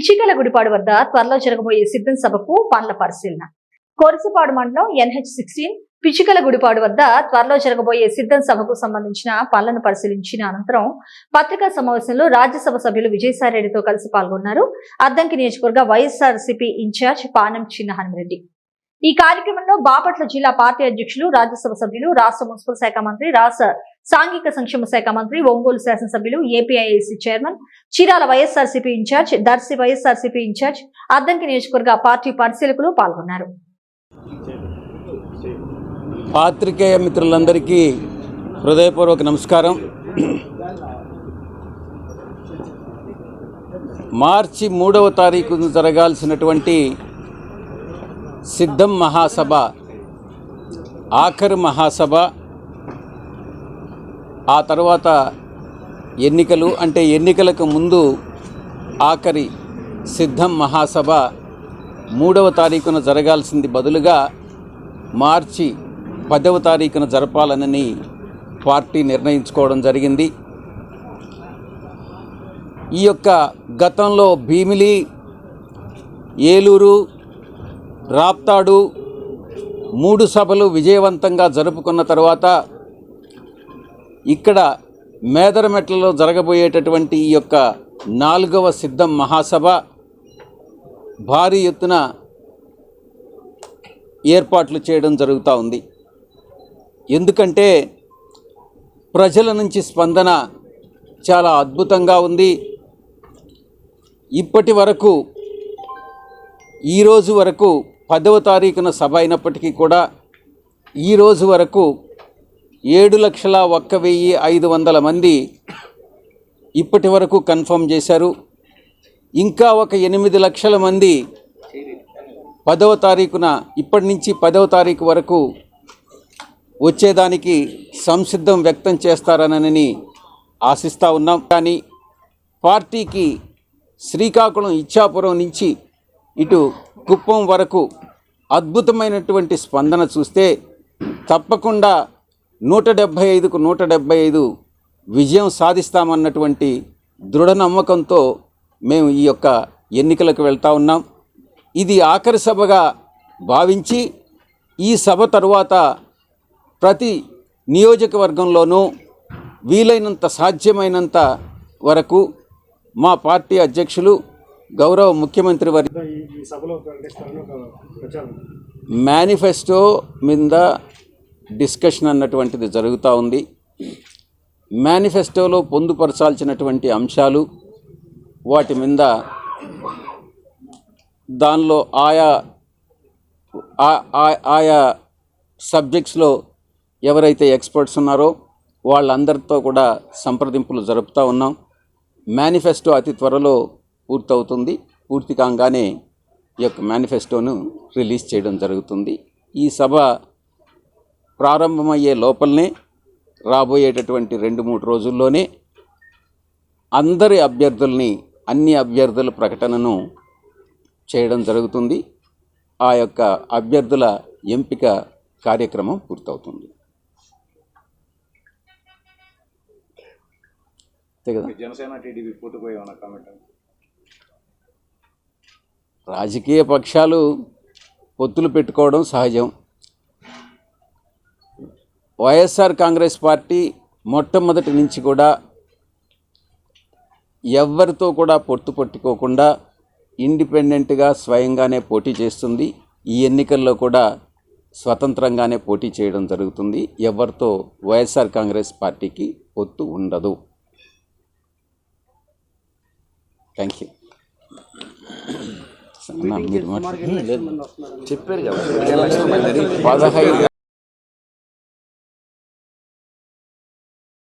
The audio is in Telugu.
పిచ్చికల గుడిపాడు వద్ద త్వరలో జరగబోయే సిద్ధం సభకు పనుల పరిశీలన. కోరసపాడు మండలం ఎన్హెచ్ సిక్స్టీన్ పిచ్చికల గుడిపాడు వద్ద త్వరలో జరగబోయే సిద్ధం సభకు సంబంధించిన పనులను పరిశీలించిన అనంతరం పత్రికా సమావేశంలో రాజ్యసభ సభ్యులు విజయసాయిరెడ్డితో కలిసి పాల్గొన్నారు. అద్దంకి నియోజకవర్గ వైఎస్ఆర్సీపీ ఇన్ఛార్జ్ పానం చిన్నహనుమరెడ్డి. ఈ కార్యక్రమంలో బాపట్ల జిల్లా పార్టీ అధ్యక్షులు రాజ్యసభ సభ్యులు రాష్ట్ర మున్సిపల్ శాఖ మంత్రి రాష్ట్ర సాంఘిక సంక్షేమ శాఖ మంత్రి ఒంగోలు శాసనసభ్యులు APIAC chairman Chirala YSRCP in-charge Darsi YSRCP in-charge Addanki నియోజకవర్గ పార్టీ పరిశీలకులు పాల్గొన్నారు. పాత్రికేయ మిత్రులందరికీ హృదయపూర్వక నమస్కారం. మార్చి మూడవ తారీఖున జరగాల్సినటువంటి సిద్ధం మహాసభ ఆఖరు మహాసభ ఆ తర్వాత ఎన్నికలు అంటే ఎన్నికలకు ముందు ఆఖరి సిద్ధం మహాసభ మూడవ తారీఖున జరగాల్సింది బదులుగా మార్చి పదవ తారీఖున జరపాలనని పార్టీ నిర్ణయించుకోవడం జరిగింది. ఈ యొక్క గతంలో భీమిలి ఏలూరు రాప్తాడు మూడు సభలు విజయవంతంగా జరుపుకున్న తర్వాత ఇక్కడ మేదరమెట్లలో జరగబోయేటటువంటి ఈ యొక్క నాలుగవ సిద్ధం మహాసభ భారీ ఎత్తున ఏర్పాట్లు చేయడం జరుగుతూ ఉంది. ఎందుకంటే ప్రజల నుంచి స్పందన చాలా అద్భుతంగా ఉంది. ఇప్పటి వరకు ఈరోజు వరకు పదవ తారీఖున సభ అయినప్పటికీ కూడా ఈరోజు వరకు ఏడు లక్షల ఒక్క వెయ్యి ఐదు వందల మంది ఇప్పటి వరకు కన్ఫర్మ్ చేశారు. ఇంకా ఒక ఎనిమిది లక్షల మంది పదవ తారీఖున ఇప్పటి నుంచి పదవ తారీఖు వరకు వచ్చేదానికి సంసిద్ధం వ్యక్తం చేస్తారనని ఆశిస్తూ ఉన్నాం. కానీ పార్టీకి శ్రీకాకుళం ఇచ్చాపురం నుంచి ఇటు కుప్పం వరకు అద్భుతమైనటువంటి స్పందన చూస్తే తప్పకుండా నూట డెబ్భై ఐదుకు నూట డెబ్భై ఐదు విజయం సాధిస్తామన్నటువంటి దృఢ నమ్మకంతో మేము ఈ యొక్క ఎన్నికలకు వెళ్తా ఉన్నాం. ఇది ఆఖరి సభగా భావించి ఈ సభ తరువాత ప్రతి నియోజకవర్గంలోనూ వీలైనంత సాధ్యమైనంత వరకు మా పార్టీ అధ్యక్షులు గౌరవ ముఖ్యమంత్రి వారి మేనిఫెస్టో మీద డిస్కషన్ అన్నటువంటిది జరుగుతూ ఉంది. మేనిఫెస్టోలో పొందుపరచాల్సినటువంటి అంశాలు వాటి మీద దానిలో ఆయా ఆ- ఆయా సబ్జెక్ట్స్లో ఎవరైతే ఎక్స్పర్ట్స్ ఉన్నారో వాళ్ళందరితో కూడా సంప్రదింపులు జరుపుతూ ఉన్నాం. మేనిఫెస్టో అతి త్వరలో పూర్తవుతుంది. పూర్తి కాగానే ఈ యొక్క మేనిఫెస్టోను రిలీజ్ చేయడం జరుగుతుంది. ఈ సభ ప్రారంభమయ్యే లోపలనే రాబోయేటటువంటి రెండు మూడు రోజుల్లోనే అందరి అభ్యర్థుల్ని అన్ని అభ్యర్థుల ప్రకటనను చేయడం జరుగుతుంది. ఆ యొక్క అభ్యర్థుల ఎంపిక కార్యక్రమం పూర్తవుతుంది. జనసేన టీడీపీ కామెంట్ రాజకీయ పక్షాలు పొత్తులు పెట్టుకోవడం సహజం. వైఎస్ఆర్ కాంగ్రెస్ పార్టీ మొట్టమొదటి నుంచి కూడా ఎవరితో కూడా పొత్తు పట్టుకోకుండా ఇండిపెండెంట్గా స్వయంగానే పోటీ చేస్తుంది. ఈ ఎన్నికల్లో కూడా స్వతంత్రంగానే పోటీ చేయడం జరుగుతుంది. ఎవరితో వైఎస్ఆర్ కాంగ్రెస్ పార్టీకి పొత్తు ఉండదు. Thank you. చెప్పారు కదా. పదహైదు